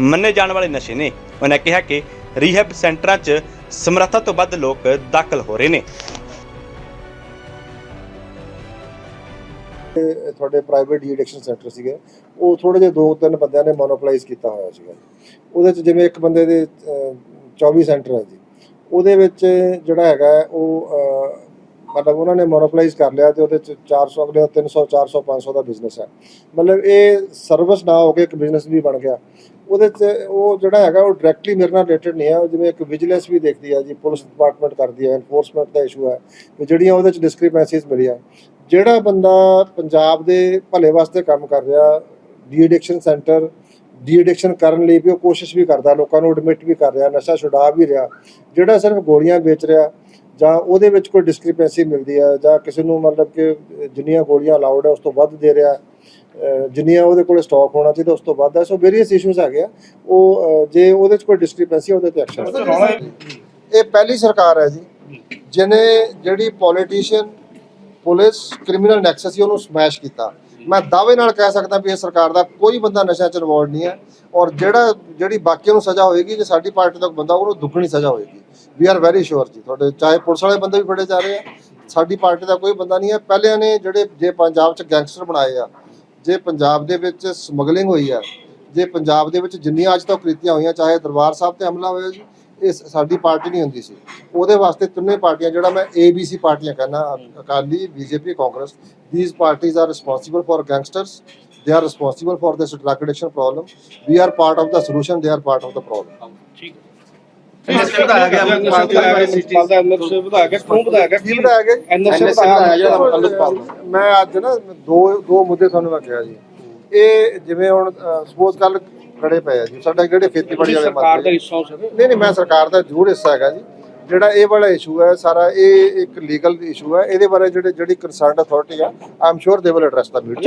ਮੰਨੇ ਜਾਣ ਵਾਲੇ ਨਸ਼ੇ ਨੇ। ਉਹਨਾਂ ਕਿਹਾ ਕਿ ਰੀਹੈਬ ਸੈਂਟਰਾਂ 'ਚ ਸਮਰੱਥਾ ਤੋਂ ਵੱਧ ਲੋਕ ਦਾਖਲ ਹੋ ਰਹੇ ਨੇ। ਤੇ ਤੁਹਾਡੇ ਪ੍ਰਾਈਵੇਟ ਡੀ ਸੈਂਟਰ ਸੀਗੇ। ਉਹ ਥੋੜੇ ਜਿਹੇ ਦੋ ਤਿੰਨ ਬੰਦਿਆਂ ਨੇ ਮੋਨੋਪੋਲਾਈਜ਼ ਕੀਤਾ ਹੋਇਆ ਸੀਗਾ। ਉਹਦੇ ਚ ਜਿਵੇਂ ਇੱਕ ਬੰਦੇ ਦੇ ਅਹ, 24 ਸੈਂਟਰ ਹੈ ਜੀ। ਉਹਦੇ ਵਿੱਚ ਜਿਹੜਾ ਹੈਗਾ ਉਹ ਮਤਲਬ ਉਹਨਾਂ ਨੇ ਮੋਨੋਪੋਲਾਈਜ਼ ਕਰ ਲਿਆ ਤੇ ਉਹਦੇ ਚ 400 ਅਗਲੇ ਦਾ 300 400 500 ਦਾ ਬਿਜ਼ਨਸ ਹੈ। ਮਤਲਬ ਇਹ ਸਰਵਿਸ ਨਾ ਹੋ ਕੇ ਇੱਕ ਬਿਜ਼ਨਸ ਵੀ ਬਣ ਗਿਆ। ਉਹਦੇ ਚ ਉਹ ਜਿਹੜਾ ਹੈਗਾ, ਉਹ ਡਾਇਰੈਕਟਲੀ ਮੇਰੇ ਨਾਲ ਰਿਲੇਟਡ ਨਹੀਂ ਹੈ। ਉਹ ਜਿਵੇਂ ਇੱਕ ਵਿਜੀਲੈਂਸ ਵੀ ਦੇਖਦੀ ਹੈ ਜੀ, ਪੁਲਿਸ ਡਿਪਾਰਟਮੈਂਟ ਕਰਦੀ ਹੈ ਐਨਫੋਰਸਮੈਂਟ ਦਾ ਇਸ਼ੂ ਹੈ। ਵੀ ਜਿਹੜੀਆਂ ਉਹਦੇ ਚ ਡਿਸਕ੍ਰਿਪੈਂਸੀਜ਼ ਮਿਲੀਆਂ। ਜਿਹੜਾ ਬੰਦਾ ਪੰਜਾਬ ਦੇ ਭਲੇ ਵਾਸਤੇ ਕੰਮ ਕਰ ਰਿਹਾ de addiction centre de addiction ਕਰਨ ਲਈ ਵੀ ਉਹ ਕੋਸ਼ਿਸ਼ ਵੀ ਕਰਦਾ, ਲੋਕਾਂ ਨੂੰ ਐਡਮਿਟ ਵੀ ਕਰ ਰਿਹਾ, ਨਸ਼ਾ ਛੁਡਾ ਵੀ ਰਿਹਾ, ਜਿਹੜਾ ਸਿਰਫ ਗੋਲੀਆਂ ਵੇਚ ਰਿਹਾ ਜਾਂ ਉਹਦੇ ਵਿੱਚ ਕੋਈ ਡਿਸਕ੍ਰਿਪੈਂਸੀ ਮਿਲਦੀ ਹੈ ਜਾਂ ਕਿਸੇ ਨੂੰ ਮਤਲਬ ਕਿ ਜਿੰਨੀਆਂ ਗੋਲੀਆਂ ਅਲਾਉਡ ਹੈ ਉਸ ਤੋਂ ਵੱਧ ਦੇ ਰਿਹਾ ਜਿੰਨੀਆਂ ਉਹਦੇ ਕੋਲ ਸਟਾਕ ਹੋਣਾ ਚਾਹੀਦਾ, ਉਸ ਤੋਂ ਵੱਧ ਹੈ ਸੋ ਵੇਰੀਅਸ ਇਸ਼ੂਜ਼ ਹੈਗੇ ਆ। ਉਹ ਜੇ ਉਹਦੇ 'ਚ ਕੋਈ ਡਿਸਕ੍ਰਿਪੈਂਸੀ ਉਹਦੇ ਤੇ ਐਕਸ਼ਨ ਇਹ ਪਹਿਲੀ ਸਰਕਾਰ ਹੈ ਜੀ, ਜਿਹਨੇ ਜਿਹੜੀ ਪੋਲੀਟੀਸ਼ੀਅਨ ਪੁਲਿਸ ਕ੍ਰਿਮੀਨਲ ਨੈਕਸਸ ਸੀ, ਉਹਨੂੰ ਸਮੈਸ਼ ਕੀਤਾ। ਮੈਂ ਦਾਅਵੇ ਨਾਲ ਕਹਿ ਸਕਦਾ ਵੀ ਇਹ ਸਰਕਾਰ ਦਾ ਕੋਈ ਬੰਦਾ ਨਸ਼ਾ ਚ ਇਨਵੋਲਡ ਨਹੀਂ ਹੈ ਔਰ ਜਿਹੜਾ, ਜਿਹੜੀ ਬਾਕੀਆਂ ਨੂੰ ਸਜ਼ਾ ਹੋਏਗੀ, ਜੇ ਸਾਡੀ ਪਾਰਟੀ ਦਾ ਬੰਦਾ ਉਹਨੂੰ ਦੁੱਗਣੀ ਸਜ਼ਾ ਹੋਏਗੀ। ਵੀ ਆਰ ਵੈਰੀ ਸ਼ੋਰ ਜੀ। ਤੁਹਾਡੇ, ਚਾਹੇ ਪੁਲਿਸ ਵਾਲੇ ਬੰਦੇ ਵੀ ਫੜੇ ਜਾ ਰਹੇ ਆ, ਸਾਡੀ ਪਾਰਟੀ ਦਾ ਕੋਈ ਬੰਦਾ ਨਹੀਂ ਹੈ। ਪਹਿਲਿਆਂ ਨੇ ਜਿਹੜੇ, ਜੇ ਪੰਜਾਬ ਚ ਗੈਂਗਸਟਰ ਬਣਾਏ ਆ, ਜੇ ਪੰਜਾਬ ਦੇ ਵਿੱਚ ਸਮਗਲਿੰਗ ਹੋਈ ਆ, ਜੇ ਪੰਜਾਬ ਦੇ ਵਿੱਚ ਜਿੰਨੀਆਂ ਅੱਜ ਤੱਕ ਕ੍ਰਿਤੀਆਂ ਹੋਈਆਂ, ਚਾਹੇ ਦਰਬਾਰ ਸਾਹਿਬ ਤੇ ਹਮਲਾ ਹੋਇਆ ਜੀ ਇਹ ਸ- ਸਾਡੀ ਪਾਰਟੀ ਨਹੀਂ ਹੁੰਦੀ ਸੀ। ਉਹਦੇ ਵਾਸਤੇ ਤਿੰਨੇ ਪਾਰਟੀਆਂ ਜਿਹੜਾ ਮੈਂ ABC ਪਾਰਟੀਆਂ ਕਹਿੰਦਾ Akali BJP Congress these parties are responsible for gangsters they are responsible for this drug addiction problem we are part of the solution they are part of the problem. NSA ਵਧਾਇਆ ਗਿਆ ਅੰਮ੍ਰਿਤਪਾਲ ਦਾ NSA ਵਧਾਇਆ ਗਿਆ ਕਿਉਂ ਵਧਾਇਆ ਗਿਆ? ਕੀ ਬਣਾਇਆ ਗਿਆ ਜੀ? ਐਨਐਸਏ ਵਧਾਇਆ ਜਿਹੜਾ ਅੰਮ੍ਰਿਤਪਾਲ ਦਾ ਮੈਂ ਅੱਜ ਨਾ ਦੋ ਦੋ ਮੁੱਦੇ ਤੁਹਾਨੂੰ ਮੈਂ ਕਿਹਾ ਜੀ। ਇਹ ਜਿਵੇਂ ਹੁਣ ਸਪੋਜ਼ ਕੱਲ ਖੜੇ ਪਏ ਆ ਜੀ। ਸਾਡਾ ਜਿਹੜੇ ਖੇਤੀਬਾੜੀ ਵਾਲੇ ਸਰਕਾਰ ਦਾ ਹਿੱਸਾ ਹੋ ਸਕੇ ਨਹੀਂ ਨਹੀਂ ਮੈਂ ਸਰਕਾਰ ਦਾ ਜ਼ਰੂਰ ਹਿੱਸਾ ਹੈਗਾ ਜੀ। ਜਿਹੜਾ ਇਹ ਵਾਲਾ ਇਸ਼ੂ ਹੈ ਸਾਰਾ ਇਹ ਇੱਕ ਲੀਗਲ ਇਸ਼ੂ ਹੈ। ਇਹਦੇ ਬਾਰੇ ਜਿਹੜੇ ਜਿਹੜੀ ਕੰਸਰਨਡ ਅਥਾਰਟੀ ਆ ਆਮ ਸ਼ੋਰ they will address the Amit